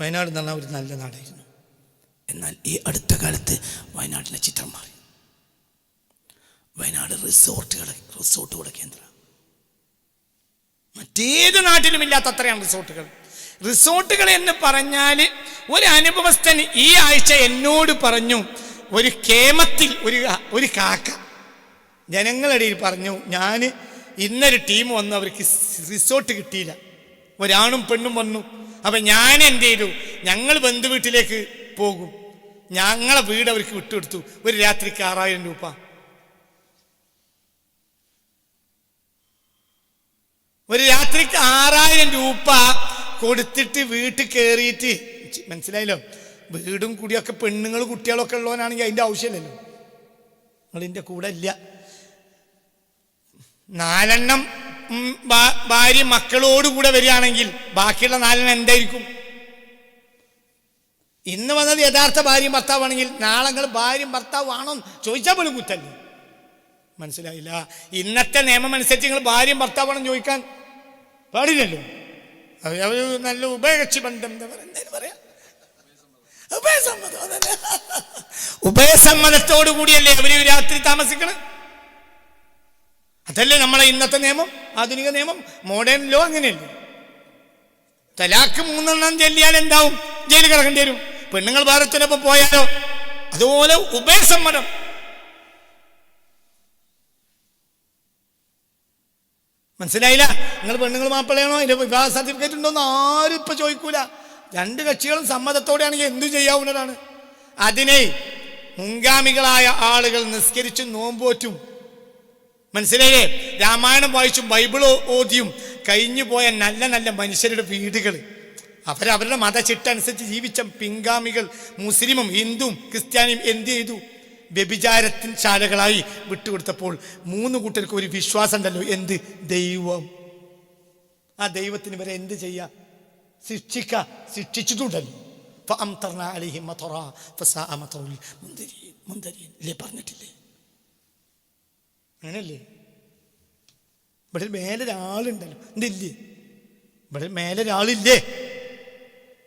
വയനാട് എന്ന് പറഞ്ഞാൽ ഒരു നല്ല നാടായിരുന്നു. എന്നാൽ ഈ അടുത്ത കാലത്ത് വയനാട്ടിലെ ചിത്രം മാറി. വയനാട് റിസോർട്ടുകളെ റിസോർട്ടുകളുടെ കേന്ദ്രം മറ്റേത് നാട്ടിലും ഇല്ലാത്ത അത്രയാണ് റിസോർട്ടുകൾ. റിസോർട്ടുകൾ എന്ന് പറഞ്ഞാൽ ഒരു അനുഭവസ്ഥൻ ഈ ആഴ്ച എന്നോട് പറഞ്ഞു ഒരു കേമത്തിൽ ഒരു ഒരു കാക്ക. ജനങ്ങളിടയിൽ പറഞ്ഞു ഞാൻ ഇന്നൊരു ടീം വന്നു അവർക്ക് റിസോർട്ട് കിട്ടിയില്ല. ഒരാണും പെണ്ണും വന്നു. അപ്പം ഞാൻ എന്ത് ചെയ്തു? ഞങ്ങൾ ബന്ധു വീട്ടിലേക്ക് പോകും. ഞങ്ങളെ വീട് അവർക്ക് വിട്ടുകൊടുത്തു. ഒരു രാത്രിക്ക് ആറായിരം രൂപ. ഒരു രാത്രിക്ക് ആറായിരം രൂപ കൊടുത്തിട്ട് വീട്ടിൽ കയറിയിട്ട് മനസ്സിലായല്ലോ? വീടും കൂടിയൊക്കെ പെണ്ണുങ്ങൾ കുട്ടികളൊക്കെ ഉള്ളവനാണെങ്കിൽ അതിന്റെ ആവശ്യമില്ലല്ലോ. നിങ്ങളിന്റെ കൂടെ ഇല്ല. നാലെണ്ണം ഭാര്യ മക്കളോടുകൂടെ വരികയാണെങ്കിൽ ബാക്കിയുള്ള നാലെണ്ണം എന്തായിരിക്കും? ഇന്ന് വന്നത് യഥാർത്ഥ ഭാര്യയും ഭർത്താവാണെങ്കിൽ നാളെ നിങ്ങൾ ഭാര്യയും ഭർത്താവാണോ ചോദിച്ചാൽ പോലും കുറ്റല്ലേ മനസ്സിലായില്ല. ഇന്നത്തെ നിയമം അനുസരിച്ച് നിങ്ങൾ ഭാര്യയും ഭർത്താവാണെന്ന് ചോദിക്കാൻ പാടില്ലല്ലോ. അവർ നല്ല ഉഭയകക്ഷി ബന്ധം എന്താ പറയാ. എന്തേലും പറയാ. ഉഭയസമ്മതം. ഉഭയസമ്മതത്തോടു കൂടിയല്ലേ അവർ രാത്രി താമസിക്കണം? അതല്ലേ നമ്മളെ ഇന്നത്തെ നിയമം? ആധുനിക നിയമം? മോഡേൺ ലോ അങ്ങനെയല്ലേ? തലാക്ക് മൂന്നെണ്ണം ചെല്ലിയാൽ എന്താവും? ജയിലിൽ കിടക്കേണ്ടി വരും. പെണ്ണുങ്ങൾ ഭാരത്തിനൊപ്പം പോയാലോ? അതുപോലെ ഉഭയസമ്മതം മനസ്സിലായില്ല? നിങ്ങൾ പെണ്ണുങ്ങൾ മാപ്പിളയാണോ? അതിന്റെ വിവാഹ സർട്ടിഫിക്കറ്റ് ഉണ്ടോന്ന് ആരും ഇപ്പൊ ചോദിക്കൂല. രണ്ട് കക്ഷികളും സമ്മതത്തോടെയാണെങ്കിൽ എന്തു ചെയ്യാവുന്നതാണ്. അതിനെ മുൻഗാമികളായ ആളുകൾ നിസ്കരിച്ചും നോമ്പോറ്റും മനസ്സിലായില്ലേ? രാമായണം വായിച്ചും ബൈബിൾ ഓതിയും കഴിഞ്ഞു പോയ നല്ല നല്ല മനുഷ്യരുടെ വീടുകൾ. അവരവരുടെ മതചിട്ട അനുസരിച്ച് ജീവിച്ച പിങ്കാമികൾ മുസ്ലിമും ഹിന്ദുവും ക്രിസ്ത്യാനിയും എന്ത് ചെയ്തു? വ്യഭിചാരത്തിൻ ശാലകളായി വിട്ടുകൊടുത്തപ്പോൾ മൂന്ന് കൂട്ടർക്ക് ഒരു വിശ്വാസം ഉണ്ടല്ലോ എന്ത്? ദൈവം. ആ ദൈവത്തിന് വരെ എന്ത് ചെയ്യ? ശിക്ഷിക്ക ശിക്ഷിച്ചിട്ടുണ്ടല്ലോ. പറഞ്ഞിട്ടില്ലേ? അങ്ങനല്ലേ ഇവിടെ മേലെ ഒരാളുണ്ടല്ലോ. എന്തില്ലേ? ഇവിടെ മേലെ ഒരാളില്ലേ?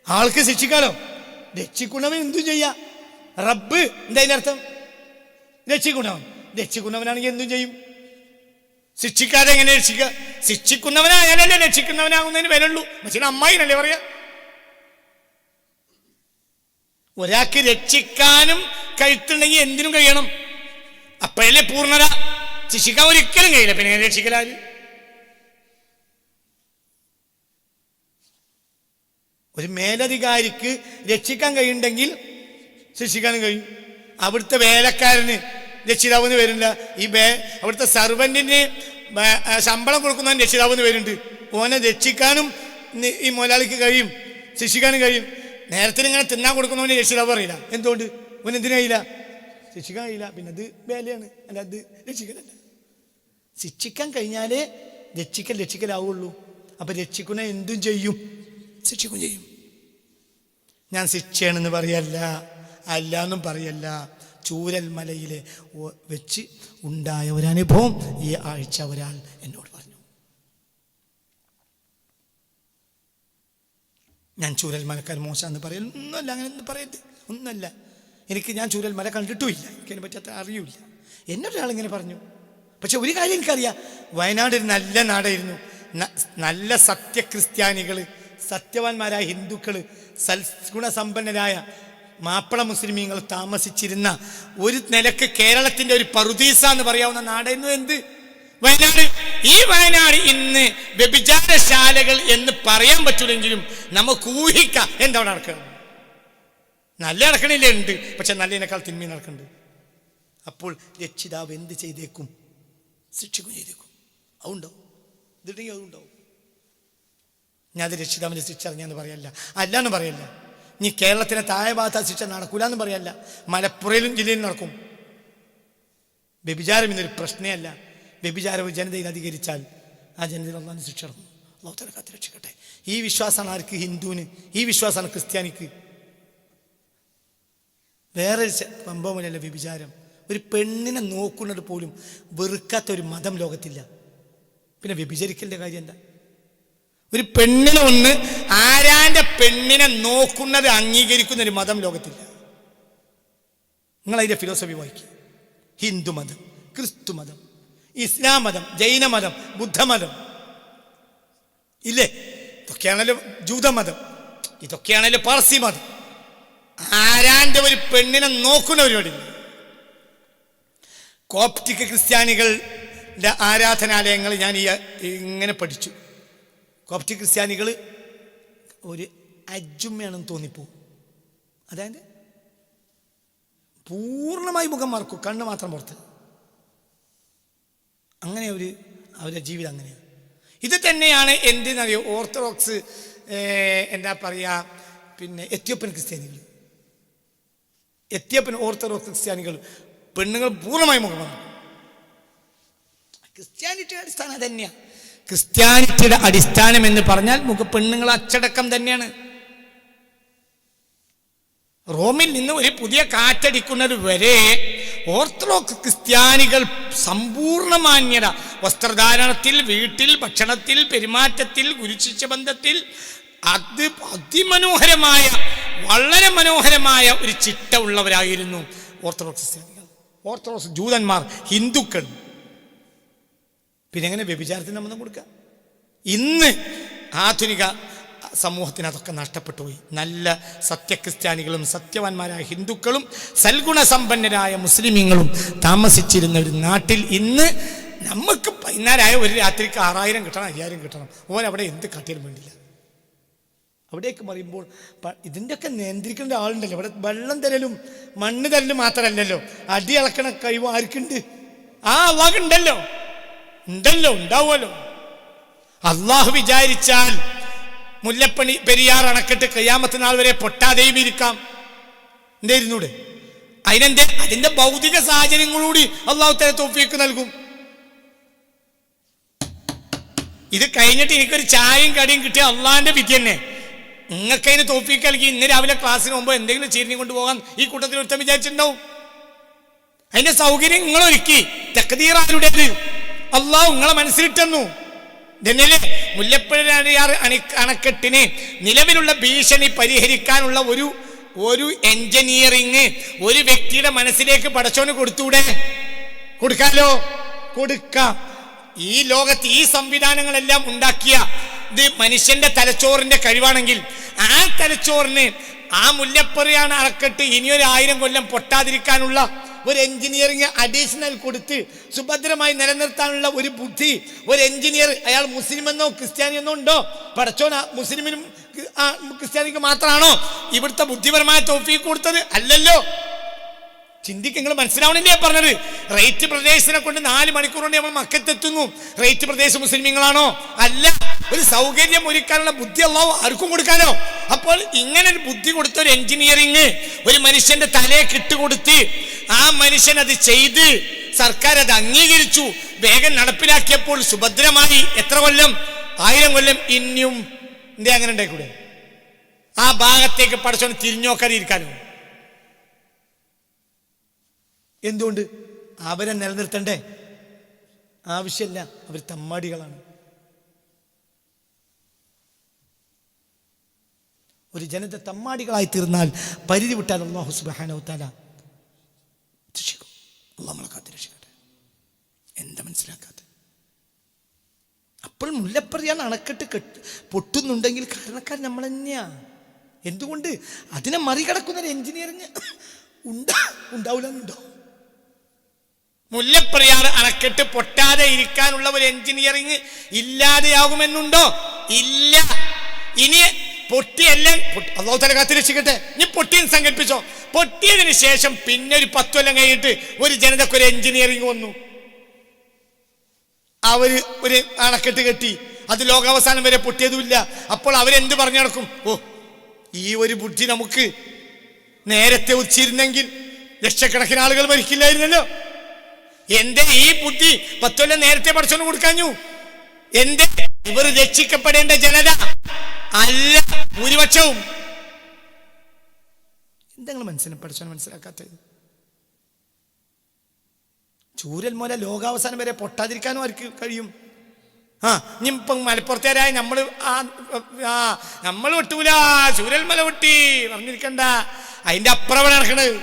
ആൾക്ക് ശിക്ഷിക്കാലോ? രക്ഷിക്കുന്നവൻ എന്തു ചെയ്യാ? റബ്ബ് എന്തതിനർത്ഥം രക്ഷിക്കുണവൻ രക്ഷിക്കുന്നവനാണെങ്കിൽ എന്തും ചെയ്യും? ശിക്ഷിക്കാതെ എങ്ങനെ രക്ഷിക്കുക ശിക്ഷിക്കുന്നവനായാലല്ലേ രക്ഷിക്കുന്നവനാകുന്നതിന് വിലയുള്ളൂ. പക്ഷേ അമ്മായിനല്ലേ പറയാ? ഒരാൾക്ക് രക്ഷിക്കാനും കഴുത്തുണ്ടെങ്കിൽ എന്തിനും കഴിയണം. അപ്പോഴല്ലേ പൂർണത? ശിക്ഷിക്കാൻ ഒരിക്കലും കഴിയില്ല. പിന്നെ രക്ഷിക്കലാൽ ഒരു മേലധികാരിക്ക് രക്ഷിക്കാൻ കഴിയുണ്ടെങ്കിൽ ശിക്ഷിക്കാനും കഴിയും. അവിടുത്തെ വേലക്കാരന് രക്ഷിതാവെന്ന് വരുന്നില്ല ഈ ബേ അവിടുത്തെ സർവന്റിന് ബ- ശമ്പളം കൊടുക്കുന്നവൻ രക്ഷിതാവെന്ന് വരുന്നുണ്ട് ഓനെ രക്ഷിക്കാനും ഈ മുതലാളിക്ക് കഴിയും. ശിക്ഷിക്കാനും കഴിയും. നേരത്തിന് ഇങ്ങനെ തിന്നാൻ കൊടുക്കുന്നവന് രക്ഷിതാവ് അറിയില്ല എന്തുകൊണ്ട്? ഓൻ എന്തിനു കഴിയില്ല. ശിക്ഷിക്കാൻ കഴിയില്ല. പിന്നെ അത് വേലയാണ്. അല്ല അത് രക്ഷിക്കലല്ല. ശിക്ഷിക്കാൻ കഴിഞ്ഞാലേ രക്ഷിക്കൽ രക്ഷിക്കലാവുള്ളൂ. അപ്പം രക്ഷിക്കുന്ന എന്തും ചെയ്യും? ശിക്ഷിക്കും ചെയ്യും. ഞാൻ ശിക്ഷയാണെന്ന് പറയല്ല അല്ല എന്നും പറയല്ല. ചൂരൽ മലയിലെ വെച്ച് ഉണ്ടായ ഒരു അനുഭവം ഈ ആഴ്ച ഒരാൾ എന്നോട് പറഞ്ഞു. ഞാൻ ചൂരൽ മലക്കാർ മോശമെന്ന് പറയൽ ഒന്നുമല്ല അങ്ങനെ ഒന്നും പറയരുത്. ഒന്നുമല്ല. എനിക്ക് ഞാൻ ചൂരൽ മല കണ്ടിട്ടുമില്ല. എനിക്കതിനെ പറ്റി അത്ര അറിയില്ല എന്നൊരാൾ ഇങ്ങനെ പറഞ്ഞു. പക്ഷെ ഒരു കാര്യം എനിക്കറിയാം. വയനാട് ഒരു നല്ല നാടായിരുന്നു. നല്ല സത്യക്രിസ്ത്യാനികൾ സത്യവാന്മാരായ ഹിന്ദുക്കൾ സൽഗുണസമ്പന്നരായ മാപ്പിള മുസ്ലിമീങ്ങൾ താമസിച്ചിരുന്ന ഒരു നിലയ്ക്ക് കേരളത്തിന്റെ ഒരു പറുദീസ എന്ന് പറയാവുന്ന നാടായിരുന്നു എന്ത്? വയനാട്. ഈ വയനാട് ഇന്ന് വ്യഭിചാരശാലകൾ എന്ന് പറയാൻ പറ്റൂലെങ്കിലും നമുക്ക് ഊഹിക്കാം എന്താ നടക്കുന്നത് നല്ല നടക്കണില്ലേ? ഉണ്ട്. പക്ഷെ നല്ലതിനേക്കാൾ തിന്മ നടക്കുന്നുണ്ട് അപ്പോൾ രക്ഷിതാവ് എന്ത് ചെയ്തേക്കും? ശിക്ഷിക്കും ചെയ്തേക്കും അതുണ്ടാവും. ഇതിട്ടെങ്കിൽ അതുണ്ടാവും. ഞാൻ അത് രക്ഷിതാവിന്റെ ശിക്ഷ അറിഞ്ഞാന്ന് പറയല്ല. അല്ല എന്ന് പറയല്ല. ഇനി കേരളത്തിലെ താഴെ ഭാഗത്ത് ശിക്ഷ നടക്കൂല എന്ന് പറയല്ല. മലപ്പുറയിലും ജില്ലയിലും നടക്കും. വ്യഭിചാരം ഇന്നൊരു പ്രശ്നമല്ല. വ്യഭിചാരം ജനതയിൽ അധികരിച്ചാൽ ആ ജനതയിൽ ഒന്നാണ് ശിക്ഷ ഇറങ്ങും അള്ളാഹു തല കാത്ത് രക്ഷിക്കട്ടെ. ഈ വിശ്വാസമാണ് ആർക്ക്? ഹിന്ദുവിന്. ഈ വിശ്വാസമാണ് ക്രിസ്ത്യാനിക്ക്. വേറെ സംഭവമല്ല വ്യഭിചാരം. ഒരു പെണ്ണിനെ നോക്കുന്നത് പോലും വെറുക്കാത്ത ഒരു മതം ലോകത്തില്ല. പിന്നെ വ്യഭിചരിക്കലിന്റെ കാര്യം എന്താ? ഒരു പെണ്ണിനെ ഒന്ന് ആരാന്റെ പെണ്ണിനെ നോക്കുന്നത് അംഗീകരിക്കുന്ന ഒരു മതം ലോകത്തില്ല. നിങ്ങൾ അതിന്റെ ഫിലോസഫി വായിക്കുക ഹിന്ദു മതം ക്രിസ്തു മതം ഇസ്ലാം മതം ജൈന മതം ബുദ്ധമതം ഇല്ലേ? ഇതൊക്കെയാണല്ലോ ജൂതമതം ഇതൊക്കെയാണല്ലോ പാർസി മതം. ആരാന്റെ ഒരു പെണ്ണിനെ നോക്കുന്ന പരിപാടി കോപ്റ്റിക് ക്രിസ്ത്യാനികളുടെ ആരാധനാലയങ്ങൾ ഞാൻ ഈ ഇങ്ങനെ പഠിച്ചു. കോപ്റ്റിക് ക്രിസ്ത്യാനികൾ ഒരു അജുമ്മയാണെന്ന് തോന്നിപ്പോവും അതായത് പൂർണമായി മുഖം മറക്കും കണ്ണ് മാത്രം പുറത്ത്. അങ്ങനെ ഒരു അവരുടെ ജീവിതം അങ്ങനെയാണ്. ഇത് തന്നെയാണ് എന്തിനറിയോ ഓർത്തഡോക്സ് എന്താ പറയുക പിന്നെ എത്യോപ്യൻ ക്രിസ്ത്യാനികൾ. എത്യോപ്യൻ ഓർത്തഡോക്സ് ക്രിസ്ത്യാനികൾ പെണ്ണുങ്ങൾ പൂർണമായി മുഖം ക്രിസ്ത്യാനിറ്റിയുടെ അടിസ്ഥാനം തന്നെയാണ് ക്രിസ്ത്യാനിറ്റിയുടെ അടിസ്ഥാനം എന്ന് പറഞ്ഞാൽ മുഖ പെണ്ണുങ്ങൾ അച്ചടക്കം തന്നെയാണ്. റോമിൽ നിന്ന് ഒരു പുതിയ കാറ്റടിക്കുന്നത് വരെ ഓർത്തഡോക്സ് ക്രിസ്ത്യാനികൾ സമ്പൂർണ മാന്യത വസ്ത്രധാരണത്തിൽ വീട്ടിൽ ഭക്ഷണത്തിൽ പെരുമാറ്റത്തിൽ ഗുരുശിഷ്യ ബന്ധത്തിൽ അത് അതിമനോഹരമായ വളരെ മനോഹരമായ ഒരു ചിട്ട ഉള്ളവരായിരുന്നു ഓർത്തഡോക്സ് ക്രിസ്ത്യാനികൾ. ഓർത്തഡോക്സ് ജൂതന്മാർ ഹിന്ദുക്കൾ. പിന്നെ എങ്ങനെ വ്യഭിചാരത്തിന് നമ്മൾ കൊടുക്കുക? ഇന്ന് ആധുനിക സമൂഹത്തിന് അതൊക്കെ നഷ്ടപ്പെട്ടു പോയി നല്ല സത്യക്രിസ്ത്യാനികളും സത്യവാന്മാരായ ഹിന്ദുക്കളും സൽഗുണസമ്പന്നരായ മുസ്ലിമീങ്ങളും താമസിച്ചിരുന്ന ഒരു നാട്ടിൽ ഇന്ന് നമുക്ക് പതിനാലായ ഒരു രാത്രിക്ക് ആറായിരം കിട്ടണം അയ്യായിരം കിട്ടണം. ഓൻ അവിടെ എന്ത് കാട്ടിയാലും വേണ്ടില്ല. അവിടേക്ക് മറിയുമ്പോൾ ഇതിന്റെയൊക്കെ നിയന്ത്രിക്കേണ്ട ആളുണ്ടല്ലോ. ഇവിടെ വെള്ളം തരലും മണ്ണ് തരലും മാത്രമല്ലല്ലോ. അടി അളക്കണ കഴിവ് ആർക്കുണ്ട്? ആ അള്ളാഹ് ഉണ്ടല്ലോ. ഉണ്ടല്ലോ ഉണ്ടാവുമല്ലോ. അള്ളാഹു വിചാരിച്ചാൽ മുല്ലപ്പണി പെരിയാർ അണക്കെട്ട് കയ്യാമത്ത് നാൾ വരെ പൊട്ടാതെയും ഇരിക്കാം. എന്തേ ഇരുന്നൂടെ അതിനെന്തേ? അതിന്റെ ഭൗതിക സാഹചര്യങ്ങളൂടി അള്ളാഹു തല തോഫിയൊക്കെ നൽകും. ഇത് കഴിഞ്ഞിട്ട് എനിക്കൊരു ചായയും കടിയും കിട്ടിയ അള്ളാഹിന്റെ വിധി തന്നെ. നിങ്ങൾക്ക് അതിന് തോപ്പിക്ക് അല്ലെങ്കിൽ ഇന്ന് രാവിലെ ക്ലാസ്സിന് മുമ്പ് എന്തെങ്കിലും ചീരിഞ്ഞു കൊണ്ടുപോകാൻ ഈ കൂട്ടത്തിൽ ഒരുത്തം വിചാരിച്ചിട്ടുണ്ടാവും? അതിന്റെ സൗകര്യം നിങ്ങൾ ഒരുക്കി തക്കതീർ ആരുടേത് അള്ളാഹു നിങ്ങളെ മനസ്സിലിട്ടെന്നു. മുല്ലപ്പുഴയാർ അണി അണക്കെട്ടിന് നിലവിലുള്ള ഭീഷണി പരിഹരിക്കാനുള്ള ഒരു ഒരു എഞ്ചിനീയറിങ് ഒരു വ്യക്തിയുടെ മനസ്സിലേക്ക് പടച്ചോന് കൊടുത്തൂടെ? കൊടുക്കാലോ? കൊടുക്കാം. ഈ ലോകത്ത് ഈ സംവിധാനങ്ങളെല്ലാം ഉണ്ടാക്കിയ ഇത് മനുഷ്യന്റെ തലച്ചോറിന്റെ കഴിവാണെങ്കിൽ ആ തലച്ചോറിന് ആ മുല്ലപ്പെറിയാണ് ഇനി ഇനിയൊരു ആയിരം കൊല്ലം പൊട്ടാതിരിക്കാനുള്ള ഒരു എഞ്ചിനീയറിങ് അഡീഷണൽ കൊടുത്ത് സുഭദ്രമായി നിലനിർത്താനുള്ള ഒരു ബുദ്ധി ഒരു എഞ്ചിനീയർ അയാൾ മുസ്ലിം എന്നോ ക്രിസ്ത്യാനി എന്നോ ഉണ്ടോ? പടച്ചോൻ മുസ്ലിമിനും ക്രി- ക്രിസ്ത്യാനിക്ക് മാത്രമാണോ ഇവിടുത്തെ ബുദ്ധിപരമായ തോഫി കൊടുത്തത് അല്ലല്ലോ. ചിന്തിക്ക് നിങ്ങൾ മനസ്സിലാവണില്ലേ പറഞ്ഞത്? റേറ്റ് പ്രദേശത്തിനെ കൊണ്ട് നാല് മണിക്കൂർ കൊണ്ട് നമ്മൾ മക്കത്തെത്തുന്നു. റേറ്റ് പ്രദേശം മുസ്ലിമീങ്ങളാണോ? അല്ല ഒരു സൗകര്യം ഒരുക്കാനുള്ള ബുദ്ധി അള്ളാഹു ആർക്കും കൊടുക്കാനോ? അപ്പോൾ ഇങ്ങനെ ഒരു ബുദ്ധി കൊടുത്ത ഒരു എഞ്ചിനീയറിങ് ഒരു മനുഷ്യന്റെ തലയെ കിട്ടുകൊടുത്ത് ആ മനുഷ്യൻ അത് ചെയ്ത് സർക്കാർ അത് അംഗീകരിച്ചു. വേഗം നടപ്പിലാക്കിയപ്പോൾ സുഭദ്രമായി. എത്ര കൊല്ലം? ആയിരം കൊല്ലം. ഇനിയും എന്തേ അങ്ങനെ ഉണ്ടായിക്കൂടെ? ആ ഭാഗത്തേക്ക് പഠിച്ചോണ്ട് തിരിഞ്ഞോക്കാതെ ഇരിക്കാനോ എന്തുകൊണ്ട്? അവരെ നിലനിർത്തണ്ടേ? ആവശ്യമില്ല. അവർ തമ്മാടികളാണ്. ഒരു തമ്മാടികളായി തീർന്നാൽ പരിധി വിട്ടാൽ അള്ളാഹു സുബാനവത്താല രക്ഷിക്കും. അള്ളാഹ് നമ്മളെ രക്ഷിക്കട്ടെ. എന്താ മനസ്സിലാക്കാത്ത അപ്പോൾ മുല്ലപ്പറിയാൻ അണക്കെട്ട് കെട്ട് പൊട്ടുന്നുണ്ടെങ്കിൽ കാരണക്കാർ നമ്മൾ തന്നെയാ. എന്തുകൊണ്ട്? അതിനെ മറികടക്കുന്ന ഒരു എഞ്ചിനീയറിങ് ഉണ്ടാ ഉണ്ടാവില്ലെന്നുണ്ടോ മുല്ലപ്പെരിയാർ അണക്കെട്ട് പൊട്ടാതെ ഇരിക്കാനുള്ള ഒരു എഞ്ചിനീയറിംഗ് ഇല്ലാതെയാകുമെന്നുണ്ടോ? ഇല്ല. ഇനി പൊട്ടിയെല്ലാം അള്ളാഹു തല കാത്തി രക്ഷിക്കട്ടെ ഇനി പൊട്ടിയെന്ന് സങ്കല്പിച്ചോ. പൊട്ടിയതിന് ശേഷം പിന്നെ ഒരു പത്ത് കൊല്ലം കഴിഞ്ഞിട്ട് ഒരു ജനതക്ക് ഒരു എഞ്ചിനീയറിംഗ് വന്നു. അവർ ഒരു അണക്കെട്ട് കെട്ടി. അത് ലോകാവസാനം വരെ പൊട്ടിയതുമില്ല. അപ്പോൾ അവരെന്ത് പറഞ്ഞു നടക്കും? ഓ ഈ ഒരു ബുദ്ധി നമുക്ക് നേരത്തെ ഉച്ചിരുന്നെങ്കിൽ ലക്ഷക്കണക്കിന് ആളുകൾ മരിക്കില്ലായിരുന്നല്ലോ. എന്റെ ഈ ബുദ്ധി പത്തൊല്ലം നേരത്തെ പഠിച്ചോണ്ട് കൊടുക്കാഞ്ഞു. എന്റെ ഇവർ രക്ഷിക്കപ്പെടേണ്ട ജനത അല്ല ഭൂരിപക്ഷവും. എന്തെങ്കിലും മനസ്സിനെ പഠിച്ചോ മനസ്സിലാക്കാത്തത്? ചൂരൽ മൂല ലോകാവസാനം വരെ പൊട്ടാതിരിക്കാനും അവർക്ക് കഴിയും? ആ ഇനി ഇപ്പം മലപ്പുറത്തേരായ നമ്മൾ ആ ആ നമ്മൾ വിട്ടൂല. ചൂരൽമല വെട്ടി പറഞ്ഞിരിക്കണ്ട അതിന്റെ അപ്പുറം നടക്കണത്.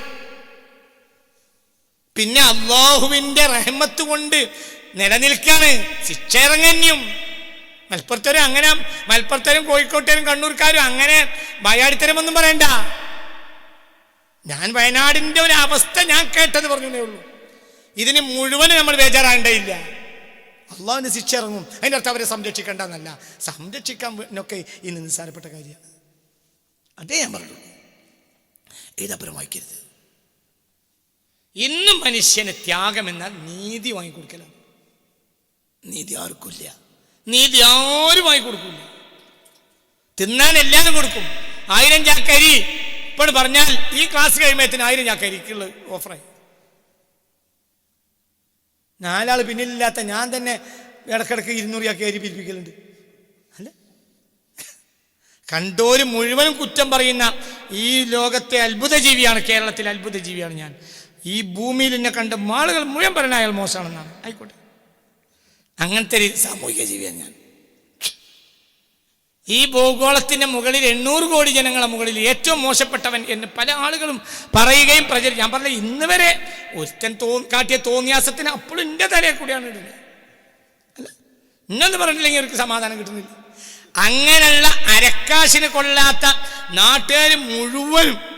പിന്നെ അള്ളാഹുവിന്റെ റഹ്മത്ത് കൊണ്ട് നിലനിൽക്കാണ്. ശിക്ഷ ഇറങ്ങന്യും മലപ്പുറത്തരും അങ്ങനെ മലപ്പുറത്തരും കോഴിക്കോട്ടരും കണ്ണൂർക്കാരും അങ്ങനെ ഭയാടിത്തരമൊന്നും പറയണ്ട. ഞാൻ വയനാടിന്റെ ഒരു അവസ്ഥ ഞാൻ കേട്ടത് പറഞ്ഞേ ഉള്ളൂ. ഇതിന് മുഴുവൻ നമ്മൾ ബേജാറാണ്ടയില്ല അള്ളാഹുവിന് ശിക്ഷ ഇറങ്ങും അതിന്റെ അർത്ഥം അവരെ സംരക്ഷിക്കേണ്ട എന്നല്ല സംരക്ഷിക്കാൻ ഒക്കെ ഇന്ന് നിസ്സാരപ്പെട്ട കാര്യമാണ്. അതേ ഞാൻ പറഞ്ഞു ഏതപ്പുറം വായിക്കരുത് ഇന്നും മനുഷ്യന് ത്യാഗം എന്നാൽ നീതി വാങ്ങിക്കൊടുക്കലാണ്. നീതി ആർക്കില്ല നീതി ആരും വാങ്ങിക്കൊടുക്കില്ല. തിന്നാൻ എല്ലാവരും കൊടുക്കും. ആയിരം ചാക്കരി. ഇപ്പോൾ പറഞ്ഞാൽ ഈ ക്ലാസ് കഴിയുമ്പോഴത്തിന് ആയിരം ചാക്കരിക്കുള്ള ഓഫറായി. നാലാൾ പിന്നിലില്ലാത്ത ഞാൻ തന്നെ ഇടക്കിടക്ക് ഇരുന്നൂറ് ചാക്ക അരി പിരിപ്പിക്കലുണ്ട്. അല്ല. കണ്ടോര് മുഴുവനും കുറ്റം പറയുന്ന ഈ ലോകത്തെ അത്ഭുത ജീവിയാണ് കേരളത്തിലെ അത്ഭുത ജീവിയാണ് ഞാൻ. ഈ ഭൂമിയിൽ എന്നെ കണ്ട ആളുകൾ മുഴുവൻ അയാൾ മോശമാണെന്നാണ്. ആയിക്കോട്ടെ. അങ്ങനത്തെ ഒരു സാമൂഹിക ജീവിയാണ് ഞാൻ. ഈ ഭൂഗോളത്തിന്റെ മുകളിൽ എണ്ണൂറ് കോടി ജനങ്ങളെ മുകളിൽ ഏറ്റവും മോശപ്പെട്ടവൻ എന്ന് പല ആളുകളും പറയുകയും പ്രചരി ഞാൻ പറഞ്ഞ ഇന്ന് വരെ ഒരുത്തൻ തോ കാട്ടിയ തോന്നിയാസത്തിന് അപ്പോഴും എന്റെ തലയെ കൂടിയാണ് ഇടുന്നത് അല്ല ഇന്നെന്ന് പറഞ്ഞില്ലെങ്കിൽ അവർക്ക് സമാധാനം കിട്ടുന്നില്ല. അങ്ങനെയുള്ള അരക്കാശിന് കൊള്ളാത്ത നാട്ടുകാർ മുഴുവനും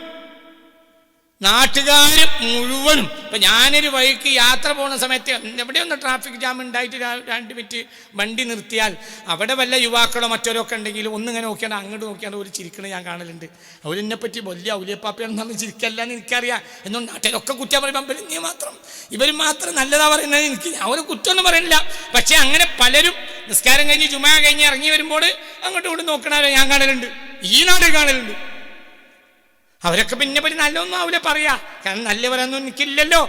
നാട്ടുകാർ മുഴുവനും. ഇപ്പൊ ഞാനൊരു വഴിക്ക് യാത്ര പോകുന്ന സമയത്ത് എവിടെയൊന്ന് ട്രാഫിക് ജാം ഉണ്ടായിട്ട് രണ്ട് മിനിറ്റ് വണ്ടി നിർത്തിയാൽ അവിടെ വല്ല യുവാക്കളോ മറ്റോരോ ഒക്കെ ഉണ്ടെങ്കിൽ ഒന്നിങ്ങനെ നോക്കിയാൽ അങ്ങോട്ട് നോക്കിയാൽ ഒരു ചിരിക്കണ ഞാൻ കാണലുണ്ട്. അവരെന്നെ പറ്റി വലിയ ഔലിയപ്പാപ്പയാണെന്ന് ചിരിക്കല്ല എന്ന് എനിക്കറിയാം. എന്നും നാട്ടിലൊക്കെ കുറ്റം പറയുമ്പോൾ നീ മാത്രം? ഇവർ മാത്രം നല്ലതാ പറയുന്നത് എനിക്ക് ഒരു കുറ്റമൊന്നും പറയുന്നില്ല. പക്ഷേ അങ്ങനെ പലരും നിസ്കാരം കഴിഞ്ഞ് ചുമ കഴിഞ്ഞ് ഇറങ്ങി വരുമ്പോൾ അങ്ങോട്ടും ഇങ്ങോട്ടും നോക്കണവരെ ഞാൻ കാണലുണ്ട്. ഈ നാട് കാണലുണ്ട്. അവരൊക്കെ പിന്നെ പറ്റി നല്ലൊന്നും ആവില്ല പറയാ. കാരണം നല്ലവരൊന്നും എനിക്കില്ലല്ലോ.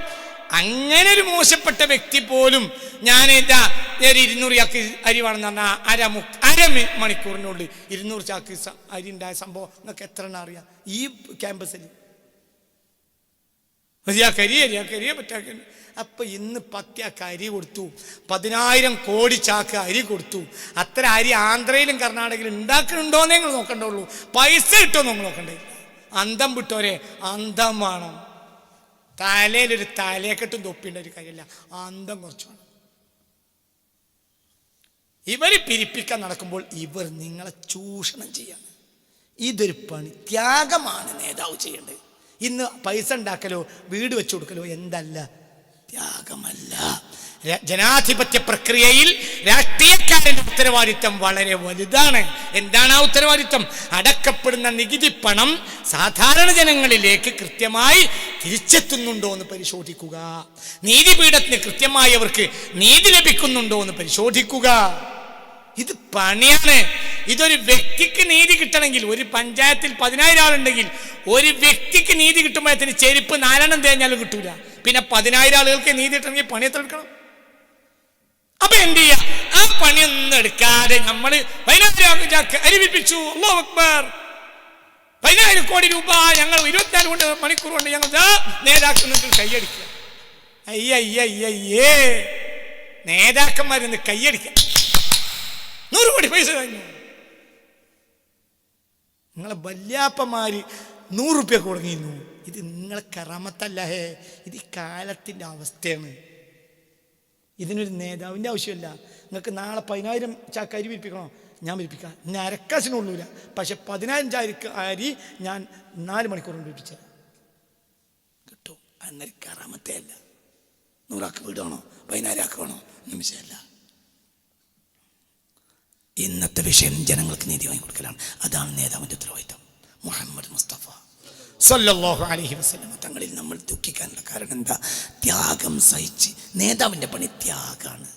അങ്ങനെ ഒരു മോശപ്പെട്ട വ്യക്തി പോലും ഞാൻ ഇതാ ഒരു ഇരുന്നൂറ് ചാക്ക് അരി വേണമെന്ന് പറഞ്ഞാൽ അര മു അര മണിക്കൂറിനുള്ളിൽ ഇരുന്നൂറ് ചാക്ക് അരി ഉണ്ടായ സംഭവം നിങ്ങൾക്ക് എത്ര എണ്ണം അറിയാം? ഈ ക്യാമ്പസിൽ. കരിയ കരിയ കരിയ പറ്റാക്ക അപ്പൊ ഇന്ന് പത്യാക്ക് അരി കൊടുത്തു. പതിനായിരം കോടി ചാക്ക് അരി കൊടുത്തു. അത്ര അരി ആന്ധ്രയിലും കർണാടകയിലും ഉണ്ടാക്കുന്നുണ്ടോന്നേ നിങ്ങൾ നോക്കണ്ടുള്ളൂ പൈസ കിട്ടുമോ നിങ്ങൾ നോക്കണ്ടേ? അന്തം വിട്ടോരെ അന്തം വേണം. തലയിലൊരു തലയെക്കെട്ടും തൊപ്പിണ്ട ഒരു കാര്യമില്ല. അന്തം കുറച്ച് വേണം ഇവർ പിരിപ്പിക്കാൻ നടക്കുമ്പോൾ ഇവർ നിങ്ങളെ ചൂഷണം ചെയ്യാണ്. ഇതൊരു പണി. ത്യാഗമാണ് നേതാവ് ചെയ്യേണ്ടത്. ഇന്ന് പൈസ ഉണ്ടാക്കലോ വീട് വെച്ചു കൊടുക്കലോ എന്തല്ല. ത്യാഗമല്ല. ജനാധിപത്യ പ്രക്രിയയിൽ രാഷ്ട്രീയക്കാരന്റെ ഉത്തരവാദിത്തം വളരെ വലുതാണ്. എന്താണ് ആ ഉത്തരവാദിത്തം അടക്കപ്പെടുന്ന നികുതി പണം സാധാരണ ജനങ്ങളിലേക്ക് കൃത്യമായി തിരിച്ചെത്തുന്നുണ്ടോ എന്ന് പരിശോധിക്കുക. നീതിപീഠത്തിന് കൃത്യമായി അവർക്ക് നീതി ലഭിക്കുന്നുണ്ടോ എന്ന് പരിശോധിക്കുക. ഇത് പണിയാണ്. ഇതൊരു വ്യക്തിക്ക് നീതി കിട്ടണമെങ്കിൽ ഒരു പഞ്ചായത്തിൽ പതിനായിരം ആളുണ്ടെങ്കിൽ ഒരു വ്യക്തിക്ക് നീതി കിട്ടുമ്പോഴത്തിന് ചെരുപ്പ് നാലെണ്ണം തേഞ്ഞാലും കിട്ടൂല. പിന്നെ പതിനായിരം ആളുകൾക്ക് നീതി കിട്ടണമെങ്കിൽ പണി എത്ര എടുക്കണം അപ്പൊ എന്ത് ചെയ്യാ? ആ പണിയൊന്നും എടുക്കാതെ നമ്മൾ അരിവിപ്പിച്ചു പതിനായിരം കോടി രൂപ ഞങ്ങൾ ഇരുപത്തിനാല് കൊണ്ട് മണിക്കൂർ കൊണ്ട് ഞങ്ങൾ ദാ കൈയടിക്കുക അയ്യ അയ്യ അയ്യ അയ്യേ നേതാക്കന്മാരിന്ന് കൈയടിക്കുക. നൂറ് കോടി പൈസ കഴിഞ്ഞു. നിങ്ങളെ വല്യാപ്പന്മാര് നൂറ് റുപ്യ കൊടുങ്ങിയിരുന്നു ഇത് നിങ്ങളെ കറാമത്തല്ല ഹേ. ഇത് ഈ കാലത്തിന്റെ അവസ്ഥയാണ്. ഇതിനൊരു നേതാവിന്റെ ആവശ്യമില്ല. നിങ്ങൾക്ക് നാളെ പതിനായിരം ചാക്ക അരി വിരിപ്പിക്കണോ ഞാൻ വിരിപ്പിക്കാം ഞാൻ അരക്കാശിനുള്ളൂല പക്ഷെ പതിനായിരം ചാരിക്ക് അരി ഞാൻ നാല് മണിക്കൂർ കൊണ്ട് വിരിപ്പിച്ചത് കിട്ടും. അന്നേരം കറാമത്തേ അല്ല. നൂറാക്ക് വീടാണോ? പതിനായിരം ആക്ക് വേണോ നിമിഷമല്ല ഇന്നത്തെ വിഷയം ജനങ്ങൾക്ക് നീതി വാങ്ങിക്കൊടുക്കലാണ്. അതാണ് നേതാവിന്റെ ഉത്തരവാദിത്തം. മുഹമ്മദ് മുസ്തഫ. സല്ലല്ലാഹു അലൈഹി വസല്ലം തങ്ങളിൽ നമ്മൾ ദുഃഖിക്കാനുള്ള കാരണം എന്താ? ത്യാഗം സഹിച്ച്. നേതാവിന്റെ പണി ത്യാഗമാണ്